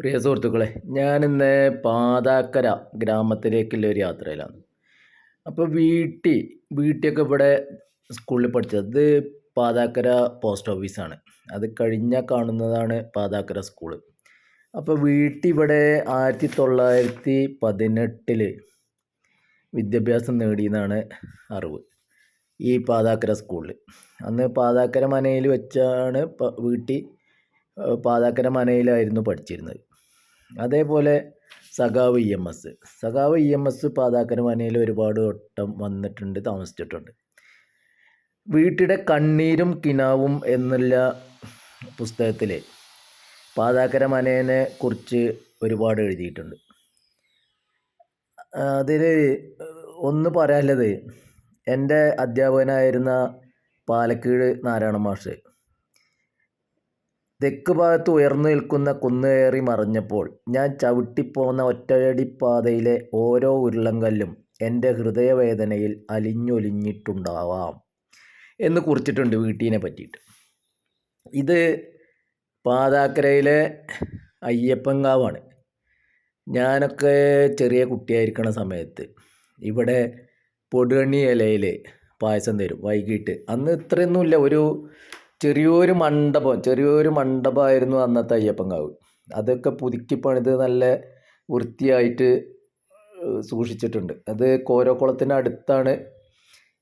പ്രിയ സുഹൃത്തുക്കളെ ഞാനിന്ന് പാതാക്കര ഗ്രാമത്തിലേക്കുള്ള ഒരു യാത്രയിലാണ്. അപ്പോൾ വീട്ടി വീട്ടിയൊക്കെ ഇവിടെ സ്കൂളിൽ പഠിച്ചത് പാതാക്കര പോസ്റ്റ് ഓഫീസാണ്. അത് കഴിഞ്ഞാൽ കാണുന്നതാണ് പാതാക്കര സ്കൂൾ. അപ്പോൾ വീട്ടി ഇവിടെ ആയിരത്തി തൊള്ളായിരത്തി പതിനെട്ടിൽ വിദ്യാഭ്യാസം നേടിയെന്നാണ് അറിവ് ഈ പാതാക്കര സ്കൂളിൽ അന്ന് പാതാക്കര മനയിൽ വെച്ചാണ് വീട്ടി പാതാക്കര മനയിലായിരുന്നു പഠിച്ചിരുന്നത്. അതേപോലെ സഖാവ് ഇ എം എസ്. സഖാവ് ഇ എം എസ് പാതാക്കര മനയിൽ ഒരുപാട് വട്ടം വന്നിട്ടുണ്ട് താമസിച്ചിട്ടുണ്ട്. വീട്ടിടെ കണ്ണീരും കിനാവും എന്നുള്ള പുസ്തകത്തിൽ പാതാക്കര മനേനെ കുറിച്ച് ഒരുപാട് എഴുതിയിട്ടുണ്ട്. അതിൽ ഒന്ന് പറയാനുള്ളത് എന്റെ അധ്യാപകനായിരുന്ന പാലക്കീട് നാരായണ മാഷ് തെക്ക് ഭാഗത്ത് ഉയർന്നു നിൽക്കുന്ന കുന്നുകയറി മറിഞ്ഞപ്പോൾ ഞാൻ ചവിട്ടിപ്പോന്ന ഒറ്റയടിപ്പാതയിലെ ഓരോ ഉരുളങ്കല്ലും എന്റെ ഹൃദയവേദനയിൽ അലിഞ്ഞൊലിഞ്ഞിട്ടുണ്ടാവാം എന്ന് കുറിച്ചിട്ടുണ്ട് വീട്ടീനെ പറ്റിയിട്ട്. ഇത് പാതാക്കരയിലെ അയ്യപ്പങ്കാവാണ് ഞാനൊക്കെ ചെറിയ കുട്ടിയായിരിക്കണ സമയത്ത് ഇവിടെ പൊടുകണ്ണി ഇലയിൽ പായസം തരും വൈകിട്ട്. അന്ന് ഇത്രയൊന്നുമില്ല. ഒരു ചെറിയൊരു മണ്ഡപം ചെറിയൊരു മണ്ഡപമായിരുന്നു അന്നത്തെ അയ്യപ്പങ്കാവ് അതൊക്കെ പുതുക്കി പണിത് നല്ല വൃത്തിയായിട്ട് സൂക്ഷിച്ചിട്ടുണ്ട്. അത് കോരക്കുളത്തിന് അടുത്താണ്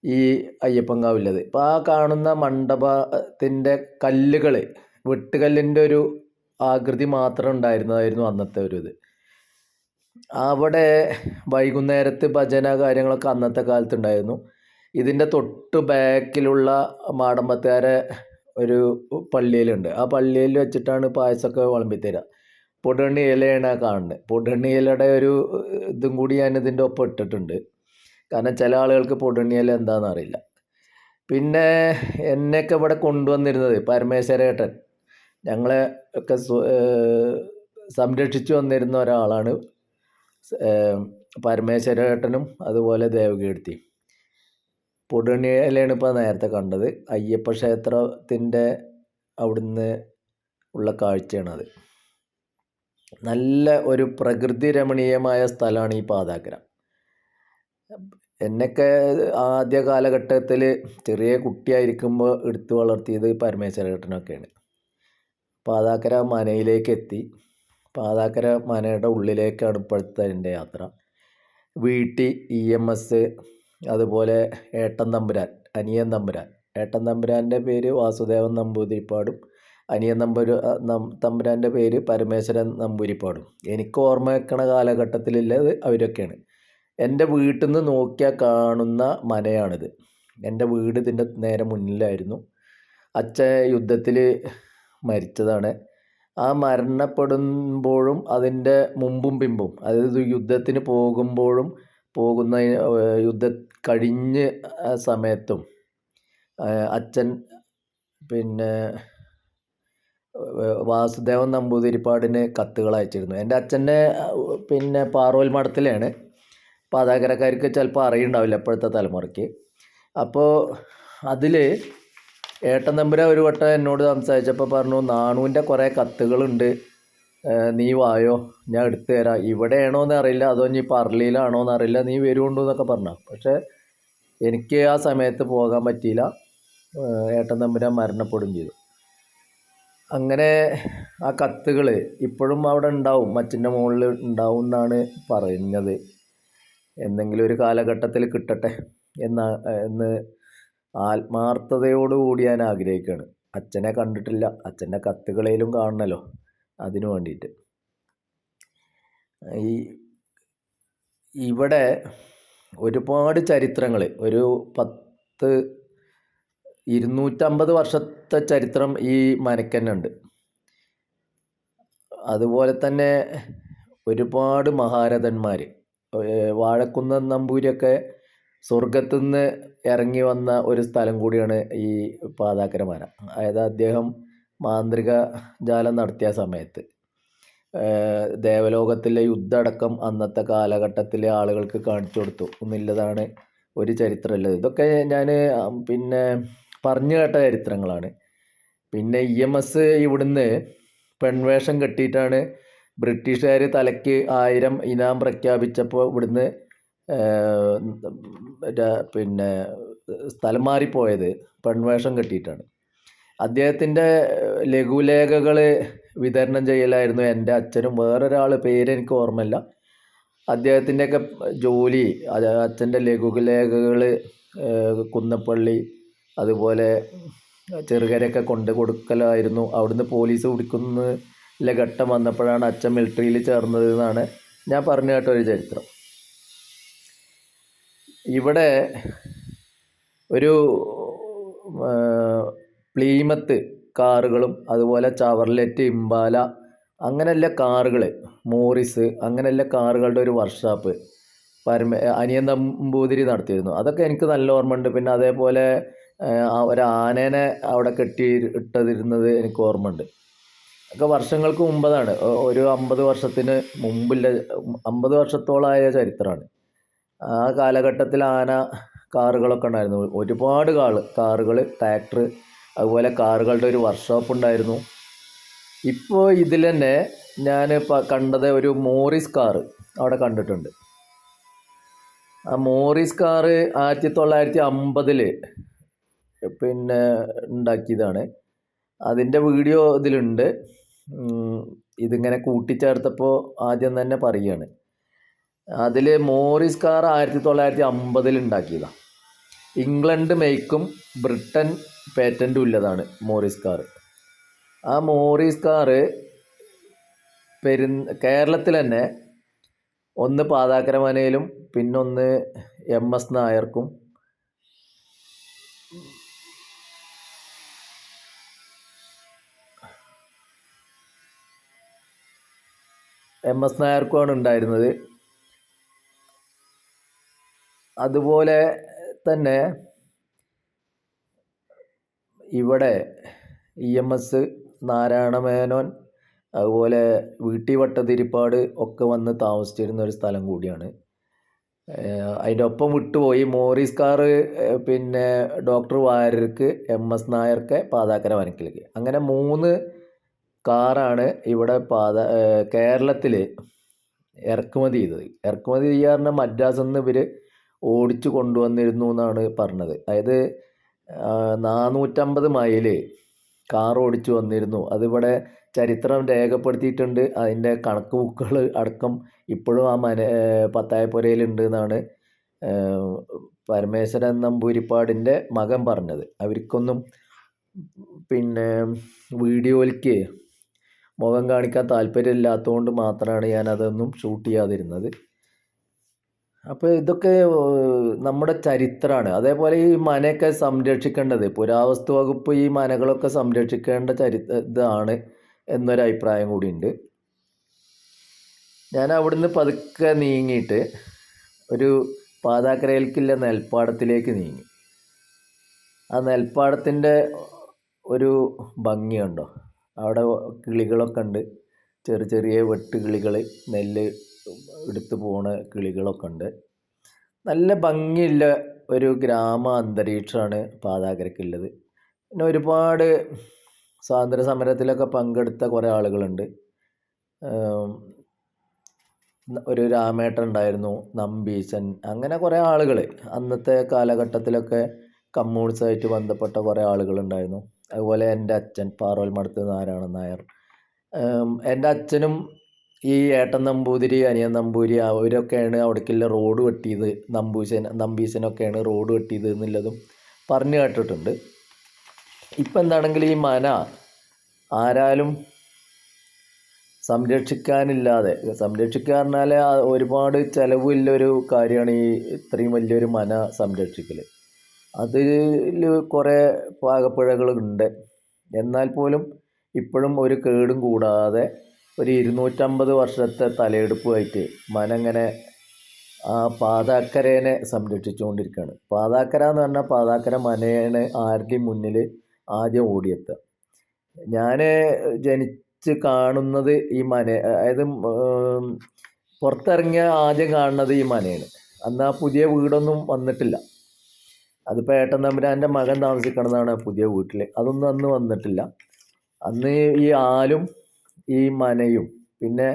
ഈ അയ്യപ്പൻകാവുള്ളത് ഇപ്പോൾ ആ കാണുന്ന മണ്ഡപത്തിന്റെ കല്ലുകൾ വെട്ടുകല്ലിന്റെ ഒരു ആകൃതി മാത്രം ഉണ്ടായിരുന്നതായിരുന്നു അന്നത്തെ ഒരു ഇത്. അവിടെ വൈകുന്നേരത്ത് ഭജന കാര്യങ്ങളൊക്കെ അന്നത്തെ കാലത്തുണ്ടായിരുന്നു. ഇതിന്റെ തൊട്ട് ബാക്കിലുള്ള മാടമ്പത്തുകാരെ ഒരു പള്ളിയിലുണ്ട്. ആ പള്ളിയിൽ വെച്ചിട്ടാണ് പായസമൊക്കെ വിളമ്പിത്തരിക. പൊടുകണ്ണി ഇലയാണ് കാണുന്നത്. പൊടുകണ്ണി ഇലയുടെ ഒരു ഇതും കൂടി ഞാൻ ഇതിന്റെ ഒപ്പം ഇട്ടിട്ടുണ്ട്. കാരണം ചില ആളുകൾക്ക് പൊടുകണ്ണി ഇല എന്താണെന്ന് അറിയില്ല. പിന്നെ എന്നെയൊക്കെ ഇവിടെ കൊണ്ടുവന്നിരുന്നത് പരമേശ്വരേട്ടൻ. ഞങ്ങളെ ഒക്കെ സംരക്ഷിച്ചു വന്നിരുന്ന ഒരാളാണ് പരമേശ്വരേട്ടനും അതുപോലെ ദേവകീർത്തിയും. പൊടുണിയിലാണ് ഇപ്പോൾ നേരത്തെ കണ്ടത്. അയ്യപ്പ ക്ഷേത്രത്തിന്റെ അവിടുന്ന് ഉള്ള കാഴ്ചയാണത്. നല്ല ഒരു പ്രകൃതി രമണീയമായ സ്ഥലമാണ് ഈ പാതാഗ്ര എന്നൊക്കെ ആദ്യ കാലഘട്ടത്തിൽ ചെറിയ കുട്ടിയായിരിക്കുമ്പോൾ എടുത്തു വളർത്തിയത് പരമേശ്വരേട്ടനൊക്കെയാണ് പാതാക്കര മനയിലേക്ക് എത്തി. പാതാക്കര മനയുടെ ഉള്ളിലേക്കാണ് ഇപ്പോഴത്തെ എന്റെ യാത്ര. വീട്ടി ഇ എം എസ് അതുപോലെ ഏട്ടൻ തമ്പുരാൻ അനിയൻ തമ്പുരാൻ. ഏട്ടൻ തമ്പുരാന്റെ പേര് വാസുദേവൻ നമ്പൂതിരിപ്പാടും അനിയൻ നമ്പൂരി തമ്പുരാന്റെ പേര് പരമേശ്വരൻ നമ്പൂരിപ്പാടും എനിക്ക് ഓർമ്മ വെക്കണ കാലഘട്ടത്തിലുള്ളത് അവരൊക്കെയാണ്. എന്റെ വീട്ടിൽ നിന്ന് നോക്കിയാൽ കാണുന്ന മനയാണിത്. എന്റെ വീട് ഇതിന്റെ നേരെ മുന്നിലായിരുന്നു. അച്ഛൻ യുദ്ധത്തിൽ മരിച്ചതാണ്. ആ മരണപ്പെടുമ്പോഴും അതിന്റെ മുമ്പും പിമ്പും അതായത് യുദ്ധത്തിന് പോകുമ്പോഴും പോകുന്ന യുദ്ധ കഴിഞ്ഞ് സമയത്തും അച്ഛൻ പിന്നെ വാസുദേവൻ നമ്പൂതിരിപ്പാടിന് കത്തുകൾ അയച്ചിരുന്നു. എന്റെ അച്ഛന്റെ പിന്നെ പാറോൽ മഠത്തിലാണ്. പാതാകരക്കാർക്ക് ചിലപ്പോൾ അറിയുണ്ടാവില്ല ഇപ്പോഴത്തെ തലമുറയ്ക്ക്. അപ്പോൾ അതിൽ ഏട്ടൻ തമ്പുര ഒരു വട്ടം എന്നോട് സംസാരിച്ചപ്പോൾ പറഞ്ഞു നാണുവിന്റെ കുറേ കത്തുകളുണ്ട്. നീ വായോ? ഞാൻ എടുത്തു തരാം. ഇവിടെയാണോ എന്ന് അറിയില്ല. അതോ ഇനി പറളിയിലാണോ എന്ന് അറിയില്ല. നീ വരുമുണ്ടോ എന്നൊക്കെ പറഞ്ഞു പക്ഷേ എനിക്ക് ആ സമയത്ത് പോകാൻ പറ്റിയില്ല. ഏട്ടൻ തമ്പുരാൻ മരണപ്പെടുകയും ചെയ്തു. അങ്ങനെ ആ കത്തുകൾ ഇപ്പോഴും അവിടെ ഉണ്ടാവും. മച്ചിന്റെ മുകളിൽ ഉണ്ടാവും എന്നാണ് പറഞ്ഞത്. എന്തെങ്കിലും ഒരു കാലഘട്ടത്തിൽ കിട്ടട്ടെ എന്ന എന്ന് ആത്മാർത്ഥതയോടുകൂടി ഞാൻ ആഗ്രഹിക്കുകയാണ്. അച്ഛനെ കണ്ടിട്ടില്ല. അച്ഛന്റെ കത്തുകളേലും കാണണമല്ലോ അതിനു വേണ്ടിയിട്ട്. ഈ ഇവിടെ ഒരുപാട് ചരിത്രങ്ങൾ ഒരു പത്ത് ഇരുന്നൂറ്റമ്പത് വർഷത്തെ ചരിത്രം ഈ മനക്കന്നുണ്ട്. അതുപോലെ തന്നെ ഒരുപാട് മഹാരഥന്മാർ വാഴക്കുന്നം നമ്പൂരിയൊക്കെ സ്വർഗത്തുനിന്ന് ഇറങ്ങി വന്ന ഒരു സ്ഥലം കൂടിയാണ് ഈ പാതാക്കരമാന അതായത് അദ്ദേഹം മാന്ത്രിക ജാലം നടത്തിയ സമയത്ത്. ദേവലോകത്തിലെ യുദ്ധമടക്കം അന്നത്തെ കാലഘട്ടത്തിലെ ആളുകൾക്ക് കാണിച്ചു കൊടുത്തു. എന്നുള്ളതാണ് ഒരു ചരിത്രമുള്ളത് ഇതൊക്കെ ഞാൻ പിന്നെ പറഞ്ഞു കേട്ട ചരിത്രങ്ങളാണ്. പിന്നെ ഇ എം എസ് ഇവിടുന്ന് പെൺവേഷം കെട്ടിയിട്ടാണ് ബ്രിട്ടീഷുകാർ തലയ്ക്ക് ആയിരം ഇനാം പ്രഖ്യാപിച്ചപ്പോൾ ഇവിടുന്ന് പിന്നെ സ്ഥലം മാറിപ്പോയത് പെൺവേഷം കെട്ടിയിട്ടാണ്. അദ്ദേഹത്തിന്റെ ലഘുലേഖകൾ വിതരണം ചെയ്യലായിരുന്നു എന്റെ അച്ഛനും. വേറൊരാൾ പേര് എനിക്ക് ഓർമ്മയില്ല. അദ്ദേഹത്തിന്റെയൊക്കെ ജോലി അച്ഛന്റെ ലഘുലേഖകൾ കുന്നപ്പള്ളി അതുപോലെ ചെറുകരയൊക്കെ കൊണ്ടു കൊടുക്കലായിരുന്നു. അവിടുന്ന് പോലീസ് പിടിക്കുന്ന ഘട്ടം വന്നപ്പോഴാണ് അച്ഛൻ മിലിറ്ററിയിൽ ചേർന്നത് എന്നാണ് ഞാൻ പറഞ്ഞു കേട്ട ഒരു ചരിത്രം. ഇവിടെ ഒരു പ്ലീമത്ത് കാറുകളും അതുപോലെ ചവർലെറ്റ് ഇമ്പാല അങ്ങനെയുള്ള കാറുകൾ മോറിസ് അങ്ങനെയുള്ള കാറുകളുടെ ഒരു വർക്ക്ഷോപ്പ് പരമ അനിയൻ നമ്പൂതിരി നടത്തിയിരുന്നു. അതൊക്കെ എനിക്ക് നല്ല ഓർമ്മയുണ്ട്. പിന്നെ അതേപോലെ ഒരു ആനേനെ അവിടെ കെട്ടി ഇട്ടതിരുന്നത് എനിക്ക് ഓർമ്മയുണ്ട്. ഒക്കെ വർഷങ്ങൾക്ക് മുമ്പതാണ്. ഒരു അമ്പത് വർഷത്തിന് മുമ്പില്ല അമ്പത് വർഷത്തോളമായ ചരിത്രമാണ്. ആ കാലഘട്ടത്തിൽ ആന കാറുകളൊക്കെ ഉണ്ടായിരുന്നു. ഒരുപാട് കാൾ കാറുകൾ ട്രാക്ടർ അതുപോലെ കാറുകളുടെ ഒരു വർക്ക്ഷോപ്പ് ഉണ്ടായിരുന്നു. ഇപ്പോൾ ഇതിൽ തന്നെ ഞാൻ കണ്ടത് ഒരു മോറിസ് കാറ് അവിടെ കണ്ടിട്ടുണ്ട്. ആ മോറിസ് കാറ് ആയിരത്തി തൊള്ളായിരത്തി അമ്പതിൽ പിന്നെ ഉണ്ടാക്കിയതാണ്. അതിന്റെ വീഡിയോ ഇതിലുണ്ട്. ഇതിങ്ങനെ കൂട്ടിച്ചേർത്തപ്പോൾ ആദ്യം തന്നെ പറയുകയാണ്. അതിൽ മോറിസ് കാർ ആയിരത്തി തൊള്ളായിരത്തി അമ്പതിൽ ഉണ്ടാക്കിയതാണ് ഇംഗ്ലണ്ട് മേക്കും ബ്രിട്ടൻ പേറ്റന്റും ഉള്ളതാണ് മോറിസ് കാർ ആ മോറിസ് കാർ പെരു കേരളത്തിൽ തന്നെ ഒന്ന് പാതാക്കരമനയിലും പിന്നൊന്ന് എം എസ് നായർക്കും എം എസ് നായർക്കുമാണ് ഉണ്ടായിരുന്നത്. അതുപോലെ തന്നെ ഇവിടെ E M S Narayana Menon അതുപോലെ വീട്ടി വട്ടതിരിപ്പാട് ഒക്കെ വന്ന് താമസിച്ചിരുന്ന ഒരു സ്ഥലം കൂടിയാണ്. അതിന്റെ ഒപ്പം വിട്ടുപോയി മോറീസ് കാറ് പിന്നെ ഡോക്ടർ വാര്യർക്ക് എം എസ് നായർക്ക് പാതാക്കര വനക്കിലേക്ക് അങ്ങനെ മൂന്ന് കാറാണ് ഇവിടെ പാത കേരളത്തിൽ ഇറക്കുമതി ചെയ്തത്. ഇറക്കുമതി ചെയ്യാറിന് മദ്രാസിൽ നിന്ന് ഇവർ ഓടിച്ചു കൊണ്ടുവന്നിരുന്നു എന്നാണ് പറഞ്ഞത്. അതായത് നാനൂറ്റമ്പത് മൈൽ കാർ ഓടിച്ചു വന്നിരുന്നു. അതിവിടെ ചരിത്രം രേഖപ്പെടുത്തിയിട്ടുണ്ട്. അതിന്റെ കണക്ക് ബുക്കുകൾ അടക്കം ഇപ്പോഴും ആ മന പത്തായപ്പുരയിലുണ്ട് എന്നാണ് പരമേശ്വരൻ നമ്പൂരിപ്പാടിന്റെ മകൻ പറഞ്ഞത്. അവർക്കൊന്നും പിന്നെ വീഡിയോയിലേക്ക് മുഖം കാണിക്കാൻ താല്പര്യമില്ലാത്തതുകൊണ്ട് മാത്രമാണ് ഞാൻ അതൊന്നും ഷൂട്ട് ചെയ്യാതിരുന്നത്. അപ്പോൾ ഇതൊക്കെ നമ്മുടെ ചരിത്രമാണ് അതേപോലെ ഈ മനയൊക്കെ സംരക്ഷിക്കേണ്ടത് പുരാവസ്തു വകുപ്പ് ഈ മനകളൊക്കെ സംരക്ഷിക്കേണ്ട ചരിത്ര ഇതാണ് എന്നൊരു അഭിപ്രായം കൂടിയുണ്ട്. ഞാൻ അവിടുന്ന് പതുക്കെ നീങ്ങിയിട്ട് ഒരു പാതാക്കരയിലേക്കുള്ള നെൽപ്പാടത്തിലേക്ക് നീങ്ങി. ആ നെൽപ്പാടത്തിന്റെ ഒരു ഭംഗിയുണ്ടോ അവിടെ കിളികളൊക്കെ ഉണ്ട്. ചെറിയ ചെറിയ വെട്ടുകിളികൾ നെല്ല് എടുത്ത് പോണ കിളികളൊക്കെ ഉണ്ട്. നല്ല ഭംഗിയുള്ള ഒരു ഗ്രാമ അന്തരീക്ഷമാണ് പാതാകരക്കുള്ളത് പിന്നെ ഒരുപാട് സ്വാതന്ത്ര്യ സമരത്തിലൊക്കെ പങ്കെടുത്ത കുറേ ആളുകളുണ്ട്. ഒരു രാമേട്ടൻ ഉണ്ടായിരുന്നു നമ്പീശൻ അങ്ങനെ കുറേ ആളുകൾ അന്നത്തെ കാലഘട്ടത്തിലൊക്കെ കമ്മ്യൂണിസമായിട്ട് ബന്ധപ്പെട്ട കുറേ ആളുകളുണ്ടായിരുന്നു. അതുപോലെ എന്റെ അച്ഛൻ പാറോൽ മടത്ത് നാരായണൻ നായർ. എന്റെ അച്ഛനും ഈ ഏട്ടൻ നമ്പൂതിരി അനിയൻ നമ്പൂരി അവരൊക്കെയാണ് അവിടേക്കുള്ള റോഡ് വെട്ടിയത്. നമ്പൂശൻ നമ്പീശനൊക്കെയാണ് റോഡ് വെട്ടിയത് എന്നുള്ളതും പറഞ്ഞു കേട്ടിട്ടുണ്ട്. ഇപ്പം എന്താണെങ്കിൽ ഈ മന ആരാലും സംരക്ഷിക്കാനില്ലാതെ സംരക്ഷിക്കുക പറഞ്ഞാൽ ഒരുപാട് ചിലവില്ലൊരു കാര്യമാണ് ഈ ഇത്രയും വലിയൊരു മന സംരക്ഷിക്കൽ. അതിൽ കുറേ പാകപ്പിഴകളുണ്ട് എന്നാൽ പോലും ഇപ്പോഴും ഒരു കേടും കൂടാതെ ഒരു ഇരുന്നൂറ്റമ്പത് വർഷത്തെ തലയെടുപ്പുമായിട്ട് മനങ്ങനെ ആ പാതാക്കരേനെ സംരക്ഷിച്ചുകൊണ്ടിരിക്കുകയാണ്. പാതാക്കര എന്ന് പറഞ്ഞാൽ പാതാക്കര മനയാണ് ആരുടെയും മുന്നിൽ ആദ്യം ഓടിയെത്തുക. ഞാൻ ജനിച്ച് കാണുന്നത് ഈ മന അതായത് പുറത്തിറങ്ങിയ ആദ്യം കാണുന്നത് ഈ മനയാണ് അന്ന് ആ പുതിയ വീടൊന്നും വന്നിട്ടില്ല. അതിപ്പോൾ ഏട്ടൻ തമ്പുരാന്റെ മകൻ താമസിക്കണതാണ് പുതിയ വീട്ടിൽ അതൊന്നും അന്ന് വന്നിട്ടില്ല. അന്ന് ഈ ആലും ഈ മനയും പിന്നെ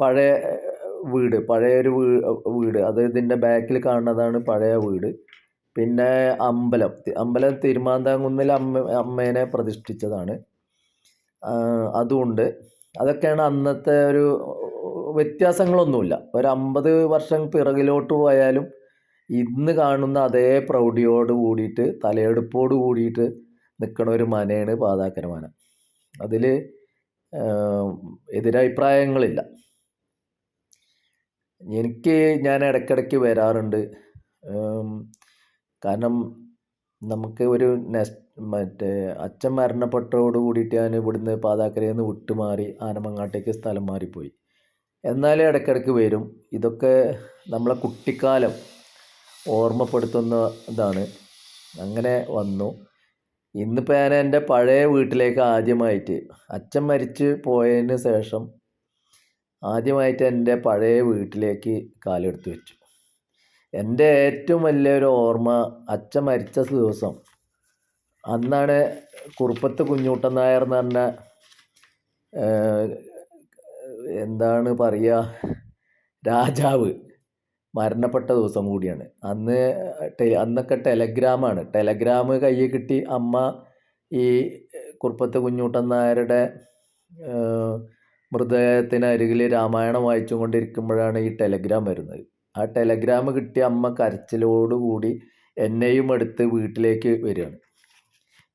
പഴയ വീട് പഴയൊരു വീട്. അത് ഇതിന്റെ ബാക്കിൽ കാണുന്നതാണ് പഴയ വീട്. പിന്നെ അമ്പലം. അമ്പലം തിരുമാന്താംകുന്നിൽ അമ്മ അമ്മേനെ പ്രതിഷ്ഠിച്ചതാണ്. അതുമുണ്ട് അതൊക്കെയാണ് അന്നത്തെ ഒരു വ്യത്യാസങ്ങളൊന്നുമില്ല. ഒരു അമ്പത് വർഷം പിറകിലോട്ട് പോയാലും ഇന്ന് കാണുന്ന അതേ പ്രൗഢിയോട് കൂടിയിട്ട് തലയെടുപ്പോട് കൂടിയിട്ട് നിൽക്കണ ഒരു മനയാണ് പാതാക്കര മന. അതിൽ എതിരഭിപ്രായങ്ങളില്ല. എനിക്ക് ഞാൻ ഇടയ്ക്കിടയ്ക്ക് വരാറുണ്ട്. കാരണം നമുക്ക് ഒരു നെസ് മറ്റേ അച്ഛൻ മരണപ്പെട്ടതോട് കൂടിയിട്ട് ഞാൻ ഇവിടുന്ന് പാതാക്കരയിൽ നിന്ന് വിട്ടുമാറി ആനമങ്ങാട്ടേക്ക് സ്ഥലം മാറിപ്പോയി. എന്നാലും ഇടയ്ക്കിടയ്ക്ക് വരും. ഇതൊക്കെ നമ്മളെ കുട്ടിക്കാലം ഓർമ്മപ്പെടുത്തുന്ന ഇതാണ്. അങ്ങനെ വന്നു. ഇന്നിപ്പോൾ ഞാൻ എന്റെ പഴയ വീട്ടിലേക്ക് ആദ്യമായിട്ട് അച്ഛൻ മരിച്ച് പോയതിന് ശേഷം ആദ്യമായിട്ട് എന്റെ പഴയ വീട്ടിലേക്ക് കാലെടുത്ത് വെച്ചു. എന്റെ ഏറ്റവും വലിയൊരു ഓർമ്മ അച്ഛൻ മരിച്ച ദിവസം അന്നാണ് കുറുപ്പത്ത് കുഞ്ഞൂട്ടൻ നായർ എന്ന് പറഞ്ഞ എന്താണ് പറയുക രാജാവ് മരണപ്പെട്ട ദിവസം കൂടിയാണ്. അന്ന് അന്നൊക്കെ ടെലഗ്രാമാണ്. ടെലഗ്രാം കയ്യിൽ കിട്ടി അമ്മ ഈ കുറുപ്പത്ത് കുഞ്ഞൂട്ടൻ നായരുടെ മൃതദേഹത്തിനരികിൽ രാമായണം വായിച്ചു കൊണ്ടിരിക്കുമ്പോഴാണ് ഈ ടെലഗ്രാം വരുന്നത്. ആ ടെലഗ്രാം കിട്ടിയ അമ്മ കരച്ചിലോടുകൂടി എന്നെയും എടുത്ത് വീട്ടിലേക്ക് വരികയാണ്.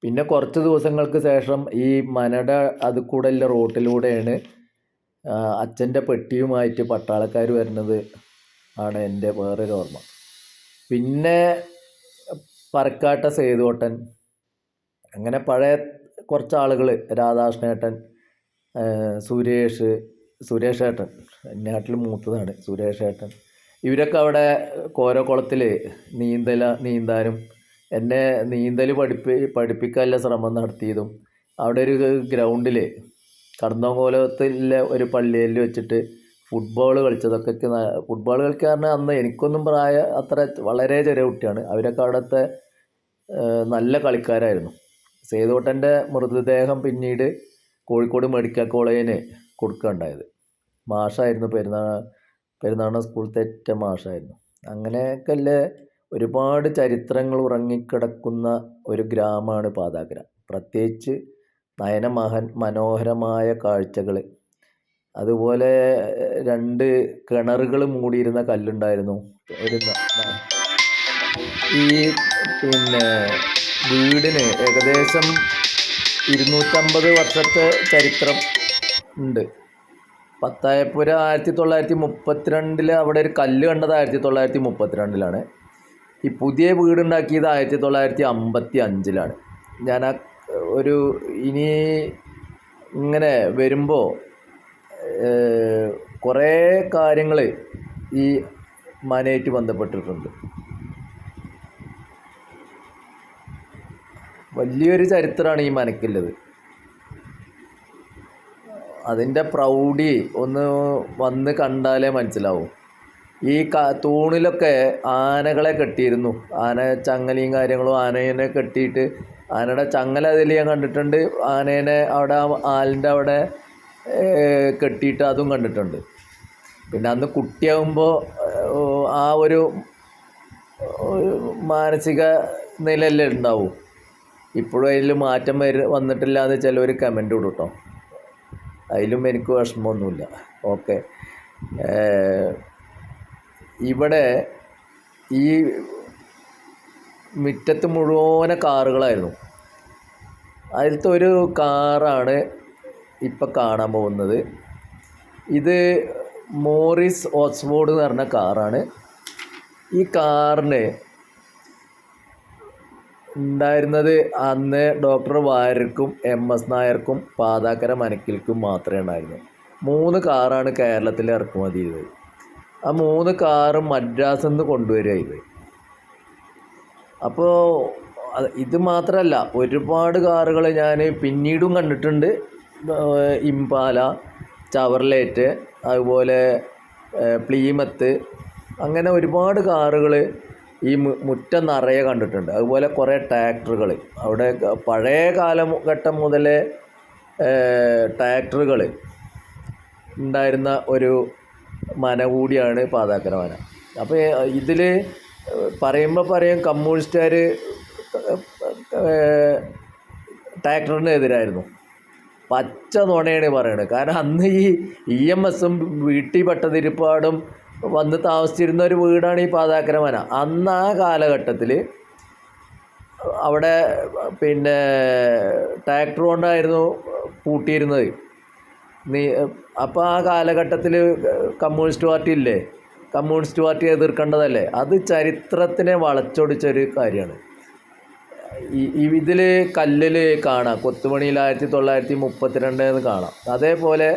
പിന്നെ കുറച്ച് ദിവസങ്ങൾക്ക് ശേഷം ഈ മനട അത് കൂടെയുള്ള റോട്ടിലൂടെയാണ് അച്ഛന്റെ പെട്ടിയുമായിട്ട് പട്ടാളക്കാർ വരുന്നത്. ആണ് എന്റെ വേറൊരു ഓർമ്മ. പിന്നെ പറക്കാട്ട സേതുവട്ടൻ അങ്ങനെ പഴയ കുറച്ച് ആളുകൾ രാധാകൃഷ്ണേട്ടൻ സുരേഷ് സുരേഷ് ഏട്ടൻ നാട്ടിൽ മൂത്തതാണ് സുരേഷ് ഏട്ടൻ ഇവരൊക്കെ അവിടെ കോരക്കുളത്തിൽ നീന്തല നീന്താനും എന്നെ നീന്തൽ പഠിപ്പി പഠിപ്പിക്കാനുള്ള ശ്രമം നടത്തിയതും അവിടെ ഒരു ഗ്രൗണ്ടിൽ കടന്നോങ്കോലത്തിലെ ഒരു പള്ളിയിൽ വെച്ചിട്ട് ഫുട്ബോൾ കളിച്ചതൊക്കെ ഫുട്ബോൾ കളിക്കാരനെ അന്ന് എനിക്കൊന്നും പ്രായ അത്ര വളരെ ചെറിയ കുട്ടിയാണ്. അവരൊക്കെ അവിടുത്തെ നല്ല കളിക്കാരായിരുന്നു. സേതുവട്ടന്റെ മൃതദേഹം പിന്നീട് കോഴിക്കോട് മെഡിക്കൽ കോളേജിന് കൊടുക്കുകയുണ്ടായത്. മാഷായിരുന്നു പെരുന്നാൾ പെരുന്നാൾ സ്കൂൾ തെറ്റ മാഷായിരുന്നു. അങ്ങനെയൊക്കെ അല്ലേ ഒരുപാട് ചരിത്രങ്ങൾ ഉറങ്ങിക്കിടക്കുന്ന ഒരു ഗ്രാമമാണ് പാതാഗ്ര. പ്രത്യേകിച്ച് നയനമഹൻ മനോഹരമായ കാഴ്ചകൾ അതുപോലെ രണ്ട് കിണറുകൾ മൂടിയിരുന്ന കല്ലുണ്ടായിരുന്നു. ഒരു ഈ പിന്നെ വീടിന് ഏകദേശം ഇരുന്നൂറ്റമ്പത് വർഷത്തെ ചരിത്രം ഉണ്ട്. പത്തായപ്പുര ആയിരത്തി തൊള്ളായിരത്തി മുപ്പത്തിരണ്ടിൽ അവിടെ ഒരു കല്ല് കണ്ടത് ആയിരത്തി തൊള്ളായിരത്തി മുപ്പത്തിരണ്ടിലാണ് ഈ പുതിയ വീടുണ്ടാക്കിയത് ആയിരത്തി തൊള്ളായിരത്തി അമ്പത്തി അഞ്ചിലാണ് ഞാൻ ആ ഒരു ഇനി ഇങ്ങനെ വരുമ്പോൾ കുറേ കാര്യങ്ങൾ ഈ മനയായിട്ട് ബന്ധപ്പെട്ടിട്ടുണ്ട്. വലിയൊരു ചരിത്രമാണ് ഈ മനക്കുള്ളത് അതിന്റെ പ്രൗഢി ഒന്ന് വന്ന് കണ്ടാലേ മനസ്സിലാവും. ഈ ക തൂണിലൊക്കെ ആനകളെ കെട്ടിയിരുന്നു. ആന ചങ്ങലയും കാര്യങ്ങളും ആനേനെ കെട്ടിയിട്ട് ആനയുടെ ചങ്ങല അതിൽ ഞാൻ കണ്ടിട്ടുണ്ട്. ആനേനെ അവിടെ ആലിന്റെ അവിടെ കെട്ടിയിട്ട് അതും കണ്ടിട്ടുണ്ട്. പിന്നെ അന്ന് കുട്ടിയാകുമ്പോൾ ആ ഒരു മാനസിക നിലയല്ലേ ഉണ്ടാവും. ഇപ്പോഴും അതിൽ മാറ്റം വര വന്നിട്ടില്ല എന്ന് ചിലവർ കമന്റ് ഇടും കേട്ടോ അതിലും എനിക്ക് വിഷമമൊന്നുമില്ല. ഓക്കെ ഇവിടെ ഈ മുറ്റത്ത് മുഴുവനെ കാറുകളായിരുന്നു. അതിലത്തെ ഒരു കാറാണ് ഇപ്പം കാണാൻ പോകുന്നത്. ഇത് മോറിസ് ഓക്സ്ഫോർഡ് എന്ന് പറഞ്ഞ കാറാണ് ഈ കാറിന് ഉണ്ടായിരുന്നത് അന്ന് ഡോക്ടർ വാര്യർക്കും എം എസ് നായർക്കും പാതാക്കര മനക്കിൽക്കും മാത്രമേ ഉണ്ടായിരുന്നു മൂന്ന് കാറാണ് കേരളത്തിൽ ഇറക്കുമതി ചെയ്തത്. ആ മൂന്ന് കാറും മദ്രാസിൽ നിന്ന് കൊണ്ടുവരിക ഇത് അപ്പോൾ ഇത് മാത്രമല്ല ഒരുപാട് കാറുകൾ ഞാൻ പിന്നീടും കണ്ടിട്ടുണ്ട്. ഇംപാല ചവർലേറ്റ് അതുപോലെ പ്ലീമത്ത് അങ്ങനെ ഒരുപാട് കാറുകൾ ഈ മുറ്റം നിറയെ കണ്ടിട്ടുണ്ട്. അതുപോലെ കുറേ ട്രാക്ടറുകൾ അവിടെ പഴയ കാലഘട്ടം മുതലേ ട്രാക്ടറുകൾ ഉണ്ടായിരുന്ന ഒരു മന കൂടിയാണ് പാതാക്കര മന അപ്പോൾ ഇതിൽ പറയുമ്പോൾ പറയും കമ്മ്യൂണിസ്റ്റുകാർ ട്രാക്ടറിനെതിരായിരുന്നു പച്ച നുണയാണ് പറയണത്. കാരണം അന്ന് ഈ ഇ എം എസും വീട്ടിൽ പട്ടതിരിപ്പാടും വന്ന് താമസിച്ചിരുന്ന ഒരു വീടാണ് ഈ പാതാക്കര മന അന്ന് ആ കാലഘട്ടത്തിൽ അവിടെ പിന്നെ ട്രാക്ടർ കൊണ്ടായിരുന്നു പൂട്ടിയിരുന്നത്. നീ അപ്പോൾ ആ കാലഘട്ടത്തിൽ കമ്മ്യൂണിസ്റ്റ് പാർട്ടി ഇല്ലേ? കമ്മ്യൂണിസ്റ്റ് പാർട്ടി എതിർക്കേണ്ടതല്ലേ? അത് ചരിത്രത്തിനെ വളച്ചൊടിച്ചൊരു കാര്യമാണ്. ഈ ഇതിൽ കല്ലിൽ കാണാം കൊത്തുപണിയിൽ ആയിരത്തി തൊള്ളായിരത്തി മുപ്പത്തിരണ്ട് എന്ന് കാണാം. അതേപോലെ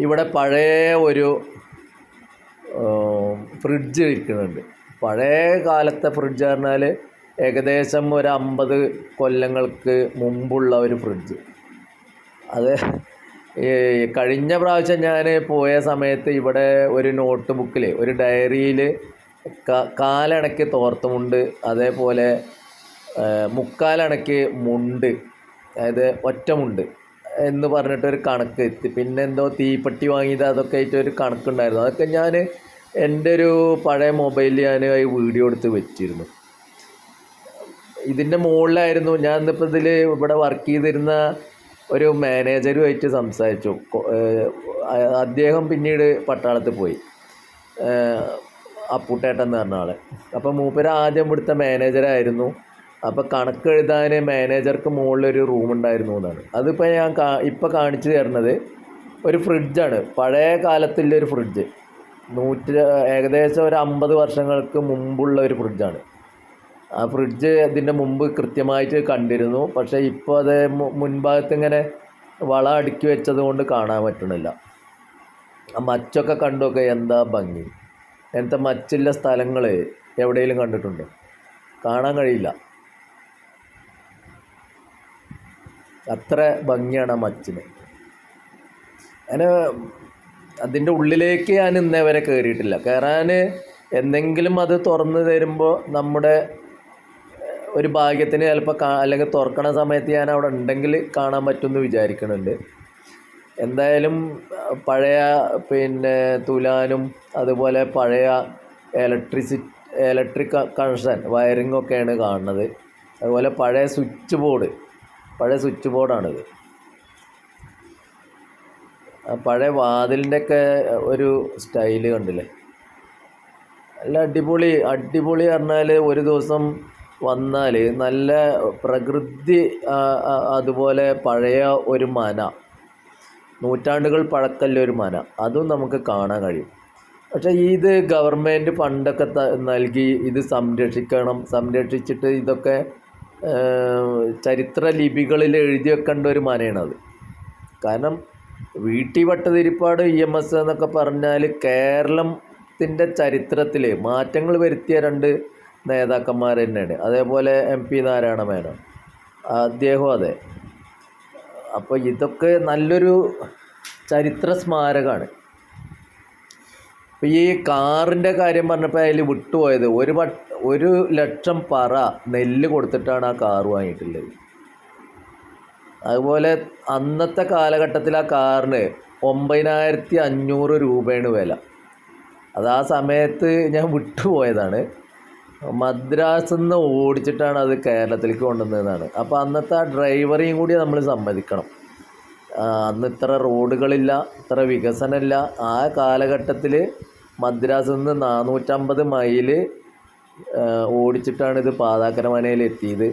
ഇവിടെ പഴയ ഒരു ഫ്രിഡ്ജ് ഇരിക്കുന്നുണ്ട്. പഴയ കാലത്തെ ഫ്രിഡ്ജ് പറഞ്ഞാൽ ഏകദേശം ഒരു അമ്പത് കൊല്ലങ്ങൾക്ക് മുമ്പുള്ള ഒരു ഫ്രിഡ്ജ്. അത് കഴിഞ്ഞ പ്രാവശ്യം ഞാൻ പോയ സമയത്ത് ഇവിടെ ഒരു നോട്ട് ബുക്കിൽ ഒരു ഡയറിയിൽ കാലണക്ക് തോർത്തുമുണ്ട്. അതേപോലെ മുക്കാലണക്ക് മുണ്ട് അതായത് ഒറ്റമുണ്ട് എന്ന് പറഞ്ഞിട്ടൊരു കണക്ക് പിന്നെ എന്തോ തീപ്പെട്ടി വാങ്ങിയത് അതൊക്കെ ആയിട്ട് ഒരു കണക്കുണ്ടായിരുന്നു. അതൊക്കെ ഞാൻ എന്റെ ഒരു പഴയ മൊബൈലിൽ ഞാൻ വീഡിയോ എടുത്ത് വെച്ചിരുന്നു. ഇതിന്റെ മുകളിലായിരുന്നു ഞാൻ ഇന്നിപ്പോൾ ഇതിൽ ഇവിടെ വർക്ക് ചെയ്തിരുന്ന ഒരു മാനേജറുമായിട്ട് സംസാരിച്ചു. അദ്ദേഹം പിന്നീട് പട്ടാളത്തിൽ പോയി. അപ്പൂട്ടേട്ടൻ എന്ന് പറഞ്ഞ ആൾ അപ്പം മൂപ്പര് ആദ്യം ഇവിടുത്തെ മാനേജറായിരുന്നു അപ്പോൾ കണക്ക് എഴുതാൻ മാനേജർക്ക് മുകളിലൊരു റൂം ഉണ്ടായിരുന്നു എന്നാണ്. അതിപ്പോൾ ഞാൻ കാ ഇപ്പോൾ കാണിച്ചു തരുന്നത് ഒരു ഫ്രിഡ്ജാണ് പഴയ കാലത്തിന്റെ ഒരു ഫ്രിഡ്ജ് നൂറ്റി ഏകദേശം ഒരു അമ്പത് വർഷങ്ങൾക്ക് മുമ്പുള്ള ഒരു ഫ്രിഡ്ജാണ് ആ ഫ്രിഡ്ജ് ഇതിന്റെ മുമ്പ് കൃത്യമായിട്ട് കണ്ടിരുന്നു. പക്ഷേ ഇപ്പോൾ അത് മുൻഭാഗത്ത് ഇങ്ങനെ വള അടുക്കി വെച്ചത് കൊണ്ട് കാണാൻ പറ്റണില്ല. ആ മച്ചൊക്കെ കണ്ടൊക്കെ എന്താ ഭംഗി. അങ്ങനത്തെ മച്ചുള്ള സ്ഥലങ്ങൾ എവിടെയെങ്കിലും കണ്ടിട്ടുണ്ടോ? കാണാൻ കഴിയില്ല. അത്ര ഭംഗിയാണ് ആ മച്ചിന്. അങ്ങനെ അതിന്റെ ഉള്ളിലേക്ക് ഞാൻ ഇന്നേ വരെ കയറിയിട്ടില്ല കയറാൻ എന്തെങ്കിലും അത് തുറന്ന് തരുമ്പോൾ നമ്മുടെ ഒരു ഭാഗ്യത്തിന് ചിലപ്പോൾ കാ അല്ലെങ്കിൽ തുറക്കണ സമയത്ത് ഞാൻ അവിടെ ഉണ്ടെങ്കിൽ കാണാൻ പറ്റുമെന്ന് വിചാരിക്കുന്നുണ്ട് എന്തായാലും പഴയ പിന്നെ തുലാനും അതുപോലെ പഴയ ഇലക്ട്രിസി ഇലക്ട്രിക് കണക്ഷൻ വയറിങ്ങൊക്കെയാണ് കാണുന്നത്. അതുപോലെ പഴയ സ്വിച്ച് ബോർഡ് പഴയ സ്വിച്ച് ബോർഡാണിത്. ആ പഴയ വാതിലിന്റെയൊക്കെ ഒരു സ്റ്റൈൽ കണ്ടില്ലേ? നല്ല അടിപൊളി അടിപൊളി പറഞ്ഞാൽ ഒരു ദിവസം വന്നാൽ നല്ല പ്രകൃതി അതുപോലെ പഴയ ഒരു മന. നൂറ്റാണ്ടുകൾ പഴക്കല്ല ഒരു മന. അതും നമുക്ക് കാണാൻ കഴിയും. പക്ഷേ ഇത് ഗവൺമെന്റ് ഫണ്ടൊക്കെ നൽകി ഇത് സംരക്ഷിക്കണം സംരക്ഷിച്ചിട്ട് ഇതൊക്കെ ചരിത്ര ലിപികളിൽ എഴുതി വെക്കേണ്ട ഒരു മനയാണത് കാരണം വീട്ടി വട്ടതിരിപ്പാട് ഇ എം എസ് എന്നൊക്കെ പറഞ്ഞാൽ കേരളത്തിന്റെ ചരിത്രത്തിൽ മാറ്റങ്ങൾ വരുത്തിയ രണ്ട് നേതാക്കന്മാർ തന്നെയാണ്. അതേപോലെ എം പി നാരായണ മേനോൻ അദ്ദേഹവും അതെ. അപ്പോൾ ഇതൊക്കെ നല്ലൊരു ചരിത്ര സ്മാരകമാണ്. ഈ കാറിന്റെ കാര്യം പറഞ്ഞപ്പോൾ അതിൽ വിട്ടുപോയത്. ഒരു ഒരു ലക്ഷം പറ നെല്ല് കൊടുത്തിട്ടാണ് ആ കാറ് വാങ്ങിയിട്ടുള്ളത്. അതുപോലെ അന്നത്തെ കാലഘട്ടത്തിൽ ആ കാറിന് ഒമ്പതിനായിരത്തി അഞ്ഞൂറ് രൂപയാണ് വില. അത് ആ സമയത്ത് ഞാൻ വിട്ടുപോയതാണ്. മദ്രാസിൽ നിന്ന് ഓടിച്ചിട്ടാണ് അത് കേരളത്തിലേക്ക് കൊണ്ടുവന്നതെന്നാണ്. അപ്പോൾ അന്നത്തെ ആ ഡ്രൈവറെയും കൂടി നമ്മൾ സമ്മതിക്കണം. അന്ന് ഇത്ര റോഡുകളില്ല ഇത്ര വികസനമില്ല. ആ കാലഘട്ടത്തിൽ മദ്രാസിൽ നിന്ന് നാനൂറ്റമ്പത് മൈൽ ഓടിച്ചിട്ടാണ് ഇത് പാതാക്കര മനയിൽ എത്തിയത്.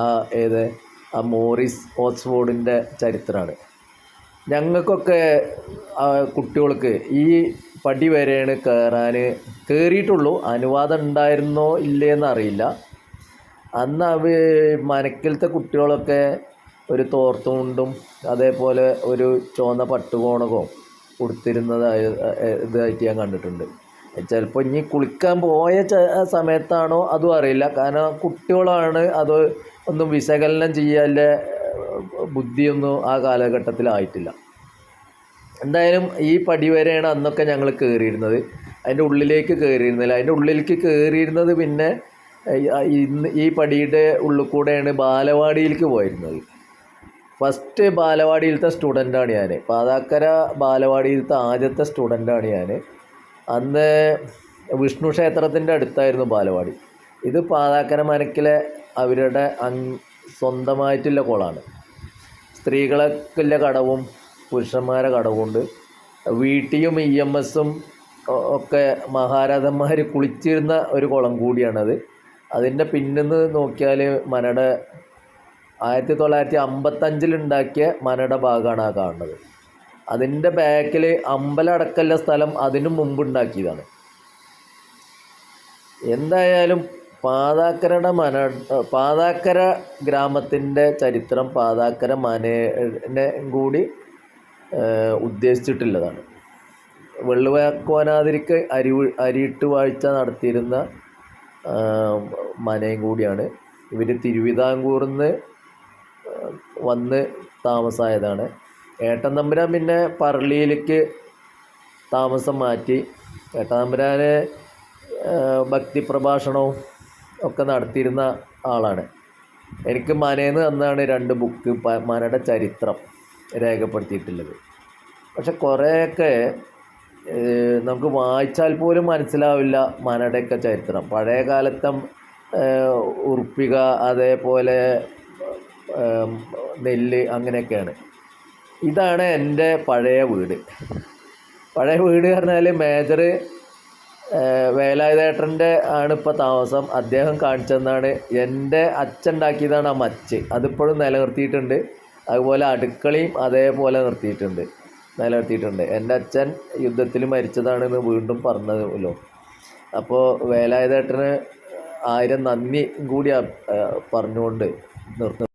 ആ ഏത്? ആ മോറിസ് ഓക്സ്ഫോർഡിന്റെ ചരിത്രമാണ്. ഞങ്ങൾക്കൊക്കെ കുട്ടികൾക്ക് ഈ പടി വരെയാണ് കയറാൻ കയറിയിട്ടുള്ളൂ. അനുവാദം ഉണ്ടായിരുന്നോ ഇല്ലേന്ന് അറിയില്ല. അന്ന് അവ മനക്കിലത്തെ കുട്ടികളൊക്കെ ഒരു തോർത്തുകൊണ്ടും അതേപോലെ ഒരു ചുവന്ന പട്ടുകോണകവും കൊടുത്തിരുന്നതായ ഇതായിട്ട് ഞാൻ കണ്ടിട്ടുണ്ട്. ചിലപ്പോൾ ഇനി കുളിക്കാൻ പോയ സമയത്താണോ അതും അറിയില്ല. കാരണം കുട്ടികളാണ് അത് ഒന്നും വിശകലനം ചെയ്യാന്റെ ബുദ്ധിയൊന്നും ആ കാലഘട്ടത്തിലായിട്ടില്ല എന്തായാലും ഈ പടി വരെയാണ് അന്നൊക്കെ ഞങ്ങൾ കയറിയിരുന്നത് അതിന്റെ ഉള്ളിലേക്ക് കയറിയിരുന്നില്ല അതിന്റെ ഉള്ളിലേക്ക് കയറിയിരുന്നത് പിന്നെ ഇന്ന് ഈ പടിയുടെ ഉള്ളിൽ കൂടെയാണ് ബാലവാടിയിലേക്ക് പോയിരുന്നത്. ഫസ്റ്റ് ബാലവാടിയിലത്തെ സ്റ്റുഡന്റാണ് ഞാൻ പാതാക്കര ബാലവാടിയിലത്തെ ആദ്യത്തെ സ്റ്റുഡന്റാണ് ഞാൻ അന്ന് വിഷ്ണു ക്ഷേത്രത്തിന്റെ അടുത്തായിരുന്നു ബാലവാടി. ഇത് പാതാക്കര മനക്കിലെ അവരുടെ സ്വന്തമായിട്ടുള്ള കുളമാണ്. സ്ത്രീകൾക്കുള്ള കടവും പുരുഷന്മാരെ കടവുമുണ്ട് വീട്ടിയും ഇ എം എസും ഒക്കെ മഹാരാജന്മാർ കുളിച്ചിരുന്ന ഒരു കുളം കൂടിയാണത്. അതിന്റെ പിന്നിന്ന് നോക്കിയാൽ മനയുടെ ആയിരത്തി തൊള്ളായിരത്തി അമ്പത്തഞ്ചിലുണ്ടാക്കിയ മനയുടെ ഭാഗമാണ് ആ കാണുന്നത്. അതിന്റെ ബാക്കിൽ അമ്പലടക്കമുള്ള സ്ഥലം അതിനു മുമ്പ് ഉണ്ടാക്കിയതാണ്. എന്തായാലും പാതാക്കരയുടെ മന പാതാക്കര ഗ്രാമത്തിന്റെ ചരിത്രം പാതാക്കര മനേനെ കൂടി ഉദ്ദേശിച്ചിട്ടുള്ളതാണ്. വെള്ളുവാക്കോനാതിരിക്ക് അരി അരിയിട്ട് വാഴ്ച നടത്തിയിരുന്ന മനയും കൂടിയാണ്. ഇവർ തിരുവിതാംകൂറിൽ നിന്ന് വന്ന് താമസമായതാണ് ഏട്ടൻ തമ്പുരാൻ പിന്നെ പറളിയിലേക്ക് താമസം മാറ്റി. ഏട്ടൻ തമ്പുരാന് ഭക്തി പ്രഭാഷണവും ഒക്കെ നടത്തിയിരുന്ന ആളാണ്. എനിക്ക് മനേന്ന് തന്നാണ് രണ്ട് ബുക്ക് മനയുടെ ചരിത്രം രേഖപ്പെടുത്തിയിട്ടുള്ളത്. പക്ഷെ കുറേയൊക്കെ നമുക്ക് വായിച്ചാൽ പോലും മനസ്സിലാവില്ല മനയുടെയൊക്കെ ചരിത്രം. പഴയ കാലത്തെ ഉറുപ്പിക അതേപോലെ നെല്ല് അങ്ങനെയൊക്കെയാണ്. ഇതാണ് എന്റെ പഴയ വീട്. പഴയ വീട് പറഞ്ഞാൽ മേജർ വേലായുധേട്ടന്റെ ആണ് ഇപ്പോൾ താമസം. അദ്ദേഹം കാണിച്ചെന്നാണ് എന്റെ അച്ഛൻ ഉണ്ടാക്കിയതാണ് ആ മച്ച്. അതിപ്പോഴും നിലനിർത്തിയിട്ടുണ്ട്. അതുപോലെ അടുക്കളയും അതേപോലെ നിർത്തിയിട്ടുണ്ട്. നിലനിർത്തിയിട്ടുണ്ട്. എന്റെ അച്ഛൻ യുദ്ധത്തിൽ മരിച്ചതാണെന്ന് വീണ്ടും പറഞ്ഞതല്ലോ അപ്പോൾ വേലായുധേട്ടന് ആയിരം നന്ദി കൂടി പറഞ്ഞുകൊണ്ട് നിർത്തുന്നു.